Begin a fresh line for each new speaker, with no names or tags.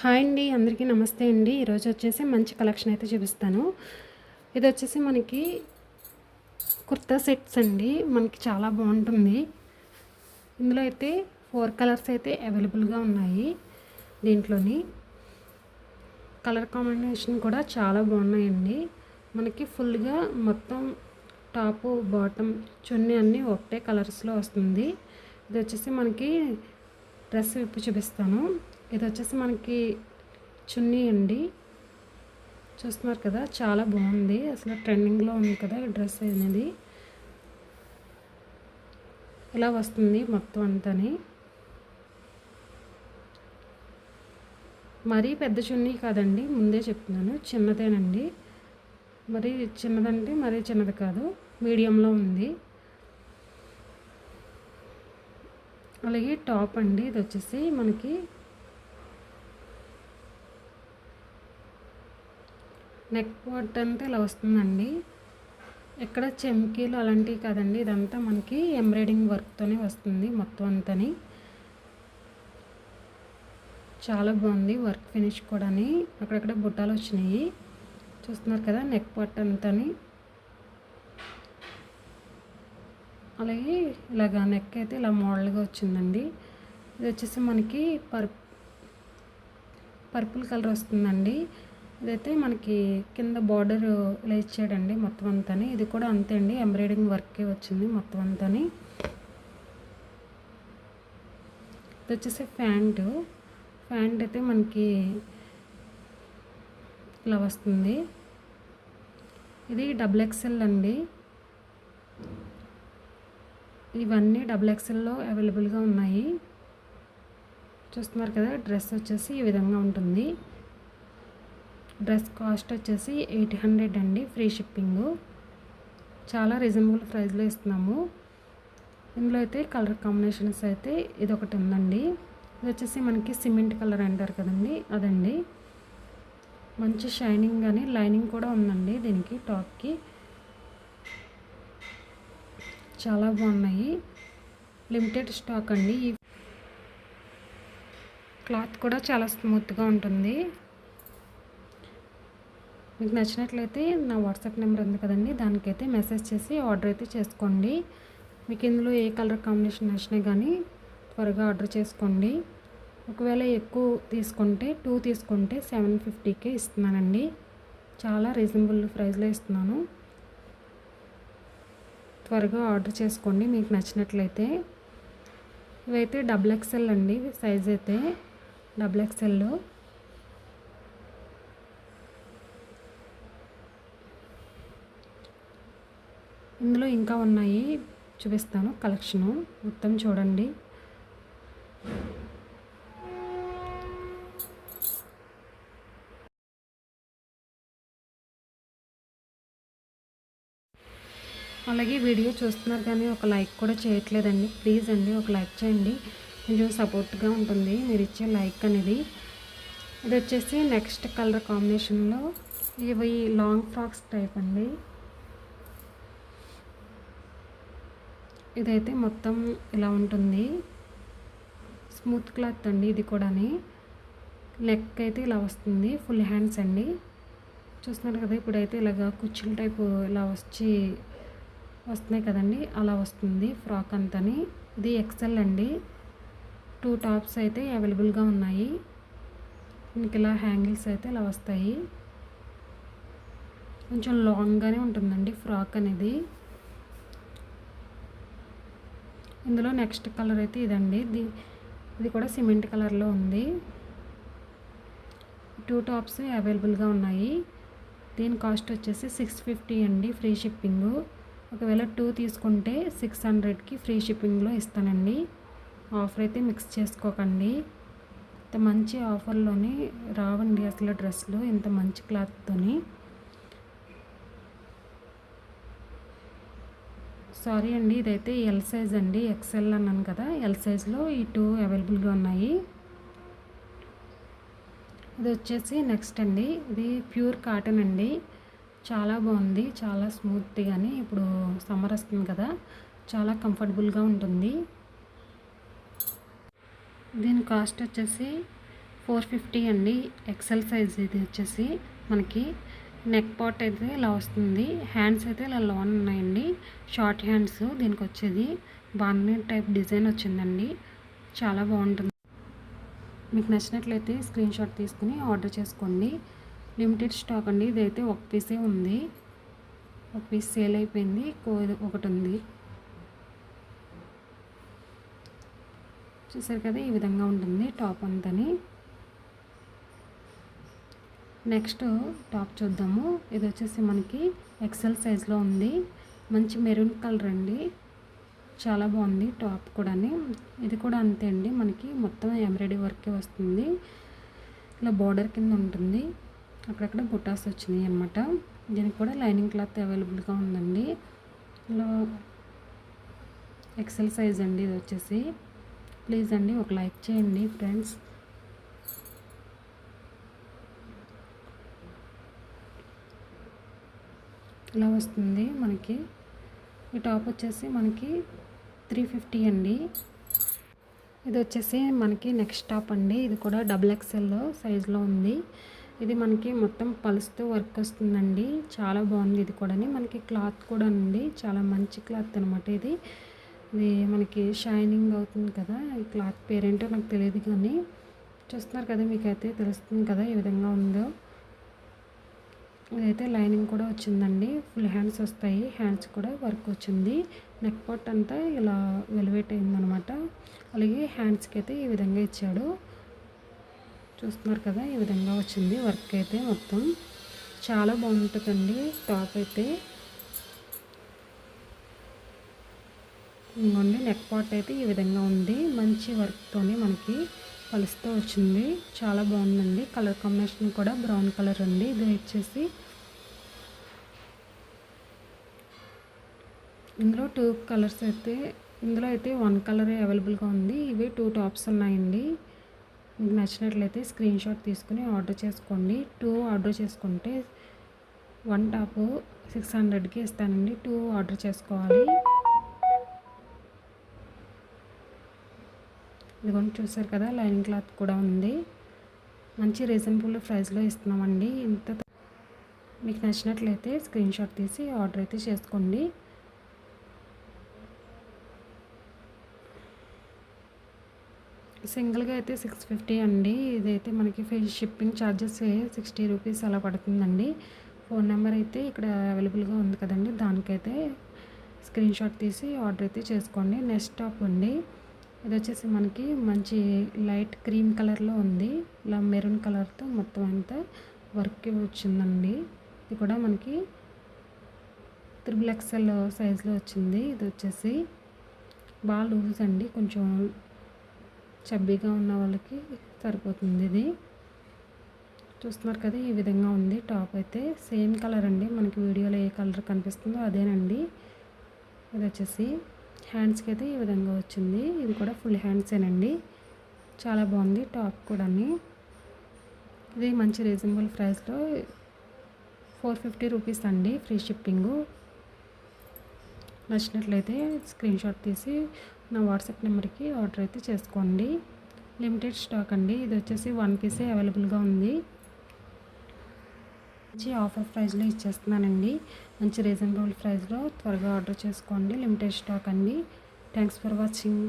Hi అండి అందరికీ నమస్తే అండి. ఈరోజు వచ్చేసి మంచి కలెక్షన్ అయితే చూపిస్తాను. ఇది వచ్చేసి మనకి కుర్తా సెట్స్ అండి. మనకి చాలా బాగుంటుంది. ఇందులో అయితే ఫోర్ కలర్స్ అయితే అవైలబుల్గా ఉన్నాయి దీంట్లోని. కలర్ కాంబినేషన్ కూడా చాలా బాగున్నాయండి. మనకి ఫుల్గా మొత్తం టాపు బాటమ్ చున్నీ అన్నీ ఒకటే కలర్స్లో వస్తుంది. ఇది వచ్చేసి మనకి డ్రెస్ విప్పి చూపిస్తాను. ఇది వచ్చేసి మనకి చున్నీ అండి. చూస్తున్నారు కదా చాలా బాగుంది. అసలు ట్రెండింగ్లో ఉంది కదా ఈ డ్రెస్ అనేది. ఇలా వస్తుంది మొత్తం అంతని. మరీ పెద్ద చున్నీ కాదండి ముందే చెప్తున్నాను. చిన్నదేనండి. మరి చిన్నదంటే మరీ చిన్నది కాదు మీడియంలో ఉంది. అలాగే టాప్ అండి ఇది వచ్చేసి మనకి నెక్ పార్ట్ అంతా ఇలా వస్తుందండి. ఇక్కడ చెమ్కీలు అలాంటివి కాదండి. ఇదంతా మనకి ఎంబ్రాయిడింగ్ వర్క్తోనే వస్తుంది మొత్తం అంతని. చాలా బాగుంది వర్క్ ఫినిష్ కూడా అక్కడక్కడ బుట్టాలు వచ్చినాయి. చూస్తున్నారు కదా నెక్ పార్ట్ అంతని. అలాగే ఇలాగ నెక్ అయితే ఇలా మోడల్గా వచ్చిందండి. ఇది వచ్చేసి మనకి పర్ పర్పుల్ కలర్ వస్తుందండి. ఇదైతే మనకి కింద బార్డర్ ఇలా ఇచ్చాడండి మొత్తం అంతా ఇది కూడా అంతే అండి. ఎంబ్రాయిడింగ్ వర్కే వచ్చింది మొత్తం అంతా ఇది వచ్చేసి ప్యాంటు. ప్యాంట్ అయితే మనకి ఇలా వస్తుంది. ఇది డబుల్ ఎక్సెల్ అండి. ఇవన్నీ డబుల్ ఎక్సెల్లో అవైలబుల్గా ఉన్నాయి. చూస్తున్నారు కదా డ్రెస్ వచ్చేసి ఈ విధంగా ఉంటుంది. డ్రెస్ కాస్ట్ వచ్చేసి ఎయిట్ హండ్రెడ్ అండి ఫ్రీ షిప్పింగ్. చాలా రీజనబుల్ ప్రైస్లో ఇస్తున్నాము. ఇందులో అయితే కలర్ కాంబినేషన్స్ అయితే ఇది ఒకటి ఉందండి. ఇది వచ్చేసి మనకి సిమెంట్ కలర్ అంటారు కదండి అదండి. మంచి షైనింగ్ కానీ లైనింగ్ కూడా ఉందండి దీనికి టాప్కి. చాలా బాగున్నాయి. లిమిటెడ్ స్టాక్ అండి. ఈ క్లాత్ కూడా చాలా స్మూత్గా ఉంటుంది. మీకు నచ్చినట్లయితే నా వాట్సాప్ నెంబర్ ఉంది కదండి దానికైతే మెసేజ్ చేసి ఆర్డర్ అయితే చేసుకోండి. మీకు ఇందులో ఏ కలర్ కాంబినేషన్ నచ్చినా కానీ త్వరగా ఆర్డర్ చేసుకోండి. ఒకవేళ ఎక్కువ తీసుకుంటే టూ తీసుకుంటే సెవెన్ ఫిఫ్టీకే ఇస్తున్నానండి. చాలా రీజనబుల్ ప్రైస్లో ఇస్తున్నాను. త్వరగా ఆర్డర్ చేసుకోండి మీకు నచ్చినట్లయితే. ఇవైతే డబుల్ ఎక్సెల్ అండి సైజ్ అయితే డబుల్ ఎక్సెల్లో ఇందులో ఇంకా ఉన్నాయి. చూపిస్తాను కలెక్షను. మొత్తం చూడండి. అలాగే వీడియో చూస్తున్నారు కానీ ఒక లైక్ కూడా చేయట్లేదండి. ప్లీజ్ అండి ఒక లైక్ చేయండి. కొంచెం సపోర్ట్గా ఉంటుంది. మీరు ఇచ్చే లైక్ అనేది. ఇది వచ్చేసి నెక్స్ట్ కలర్ కాంబినేషన్లో ఇవి లాంగ్ ఫ్రాక్స్ టైప్ అండి. ఇదైతే మొత్తం ఇలా ఉంటుంది. స్మూత్ క్లాత్ అండి ఇది కూడాని. నెక్ అయితే ఇలా వస్తుంది ఫుల్ హ్యాండ్స్ అండి. చూస్తున్నారు కదా ఇప్పుడైతే ఇలాగ కుర్చీల టైపు ఇలా వచ్చి వస్తున్నాయి కదండి అలా వస్తుంది ఫ్రాక్ అంతని. ఇది ఎక్సెల్ అండి. టూ టాప్స్ అయితే అవైలబుల్గా ఉన్నాయి. ఇంక ఇలా హ్యాంగిల్స్ అయితే ఇలా వస్తాయి. కొంచెం లాంగ్గానే ఉంటుందండి ఫ్రాక్ అనేది. ఇందులో నెక్స్ట్ కలర్ అయితే ఇదండి. ఇది ఇది కూడా సిమెంట్ కలర్లో ఉంది. టూ టాప్స్ అవైలబుల్గా ఉన్నాయి. దీని కాస్ట్ వచ్చేసి సిక్స్ ఫిఫ్టీ అండి ఫ్రీ షిప్పింగ్. ఒకవేళ టూ తీసుకుంటే సిక్స్ హండ్రెడ్కి ఫ్రీ షిప్పింగ్లో ఇస్తానండి. ఆఫర్ అయితే మిక్స్ చేసుకోకండి. ఇంత మంచి ఆఫర్లోని రావండి అసలు డ్రెస్సులు ఇంత మంచి క్లాత్తోని. సారీ అండి ఇదైతే ఎల్ సైజ్ అండి ఎక్సెల్ అన్నాను కదా ఎల్ సైజ్లో ఈ టూ అవైలబుల్గా ఉన్నాయి. ఇది వచ్చేసి నెక్స్ట్ అండి ఇది ప్యూర్ కాటన్ అండి. చాలా బాగుంది చాలా స్మూత్ కానీ ఇప్పుడు సమ్మర్ వస్తుంది కదా చాలా కంఫర్టబుల్గా ఉంటుంది. దీని కాస్ట్ వచ్చేసి ఫోర్ ఫిఫ్టీ అండి ఎక్సెల్ సైజ్ ఇది వచ్చేసి మనకి. నెక్ పార్ట్ అయితే ఇలా వస్తుంది. హ్యాండ్స్ అయితే ఇలా లాన్ ఉన్నాయండి. షార్ట్ హ్యాండ్స్ దీనికి వచ్చేది బాగుంది టైప్ డిజైన్ వచ్చిందండి. చాలా బాగుంటుంది. మీకు నచ్చినట్లయితే స్క్రీన్ షాట్ తీసుకుని ఆర్డర్ చేసుకోండి. లిమిటెడ్ స్టాక్ అండి. ఇదైతే ఒక పీసే ఉంది. ఒక పీస్ సేల్ అయిపోయింది. కో- ఒకటి ఉంది. చూసారు కదా ఈ విధంగా ఉంటుంది టాప్ అంతని. నెక్స్ట్ టాప్ చూద్దాము. ఇది వచ్చేసి మనకి ఎక్సెల్ సైజ్లో ఉంది. మంచి మెరూన్ కలర్ అండి. చాలా బాగుంది టాప్ కూడా ఇది కూడా అంతే అండి. మనకి మొత్తం ఎంబ్రాయిడరీ వర్కే వస్తుంది. ఇలా బార్డర్ కింద ఉంటుంది. అక్కడక్కడ బుటాస్ వచ్చినాయి అనమాట దీనికి కూడా లైనింగ్ క్లాత్ అవైలబుల్గా ఉందండి. ఇలా ఎక్సెల్ సైజ్ అండి ఇది వచ్చేసి. ప్లీజ్ అండి ఒక లైక్ చేయండి ఫ్రెండ్స్. ఇలా వస్తుంది మనకి. ఈ టాప్ వచ్చేసి మనకి త్రీ ఫిఫ్టీ అండి. ఇది వచ్చేసి మనకి నెక్స్ట్ టాప్ అండి. ఇది కూడా డబుల్ ఎక్స్ఎల్ సైజులో ఉంది. ఇది మనకి మొత్తం పలుస్తూ వర్క్ వస్తుందండి. చాలా బాగుంది ఇది కూడా మనకి క్లాత్ కూడా ఉంది చాలా మంచి క్లాత్ అనమాట ఇది. ఇది మనకి షైనింగ్ అవుతుంది కదా. ఈ క్లాత్ పేరేంటో నాకు తెలియదు కానీ చూస్తున్నారు కదా మీకైతే తెలుస్తుంది కదా ఈ విధంగా ఉందో. ఇదైతే లైనింగ్ కూడా వచ్చిందండి. ఫుల్ హ్యాండ్స్ వస్తాయి. హ్యాండ్స్ కూడా వర్క్ వచ్చింది. నెక్ పార్ట్ అంతా ఇలా వెలివేట్ అయిందనమాట అలాగే హ్యాండ్స్కి అయితే ఈ విధంగా ఇచ్చాడు. చూస్తున్నారు కదా ఈ విధంగా వచ్చింది వర్క్ అయితే మొత్తం. చాలా బాగుంటుందండి టాప్ అయితే. ఇంకోండి నెక్ పార్ట్ అయితే ఈ విధంగా ఉంది. మంచి వర్క్తోనే మనకి కలుస్తూ వచ్చింది. చాలా బాగుందండి. కలర్ కాంబినేషన్ కూడా బ్రౌన్ కలర్ అండి. ఇది వచ్చేసి ఇందులో టూ కలర్స్ అయితే ఇందులో అయితే వన్ కలర్ అవైలబుల్గా ఉంది. ఇవి టూ టాప్స్ ఉన్నాయండి. మీకు నచ్చినట్లయితే స్క్రీన్ షాట్ తీసుకుని ఆర్డర్ చేసుకోండి. టూ ఆర్డర్ చేసుకుంటే వన్ టాప్ సిక్స్ హండ్రెడ్కి ఇస్తానండి. టూ ఆర్డర్ చేసుకోవాలి. ఇదిగోండి చూసారు కదా లైనింగ్ క్లాత్ కూడా ఉంది. మంచి రీజనబుల్ ప్రైస్లో ఇస్తున్నామండి. ఇంత మీకు నచ్చినట్లయితే స్క్రీన్ షాట్ తీసి ఆర్డర్ అయితే చేసుకోండి. సింగిల్గా అయితే సిక్స్ ఫిఫ్టీ అండి. ఇదైతే మనకి షిప్పింగ్ ఛార్జెస్ సిక్స్టీ రూపీస్ అలా పడుతుందండి. ఫోన్ నెంబర్ అయితే ఇక్కడ అవైలబుల్గా ఉంది కదండి. దానికైతే స్క్రీన్ షాట్ తీసి ఆర్డర్ అయితే చేసుకోండి. నెక్స్ట్ టాప్ అండి. ఇది వచ్చేసి మనకి మంచి లైట్ క్రీమ్ కలర్లో ఉంది. ఇలా మెరూన్ కలర్తో మొత్తం అంతా వర్క్ వచ్చిందండి. ఇది కూడా మనకి త్రిబుల్ ఎక్స్ఎల్ సైజులో వచ్చింది. ఇది వచ్చేసి బాగా లూజ్ అండి. కొంచెం చబ్బీగా ఉన్న వాళ్ళకి సరిపోతుంది ఇది. చూస్తున్నారు కదా ఈ విధంగా ఉంది టాప్ అయితే. సేమ్ కలర్ అండి. మనకి వీడియోలో ఏ కలర్ కనిపిస్తుందో అదేనండి. ఇది వచ్చేసి హ్యాండ్స్కి అయితే ఈ విధంగా వచ్చింది. ఇది కూడా ఫుల్ హ్యాండ్సేనండి. చాలా బాగుంది టాప్ కూడా ఇది మంచి రీజనబుల్ ప్రైస్లో ఫోర్ ఫిఫ్టీ రూపీస్ అండి ఫ్రీ షిప్పింగు. నచ్చినట్లయితే స్క్రీన్ షాట్ తీసి నా వాట్సాప్ నెంబర్కి ఆర్డర్ అయితే చేసుకోండి. లిమిటెడ్ స్టాక్ అండి. ఇది వచ్చేసి వన్ పీసే అవైలబుల్గా ఉంది. మంచి ఆఫర్ ప్రైస్లో ఇచ్చేస్తున్నానండి. మంచి రీజనబుల్ ప్రైస్లో త్వరగా ఆర్డర్ చేసుకోండి. లిమిటెడ్ స్టాక్ అండి. Thanks for watching.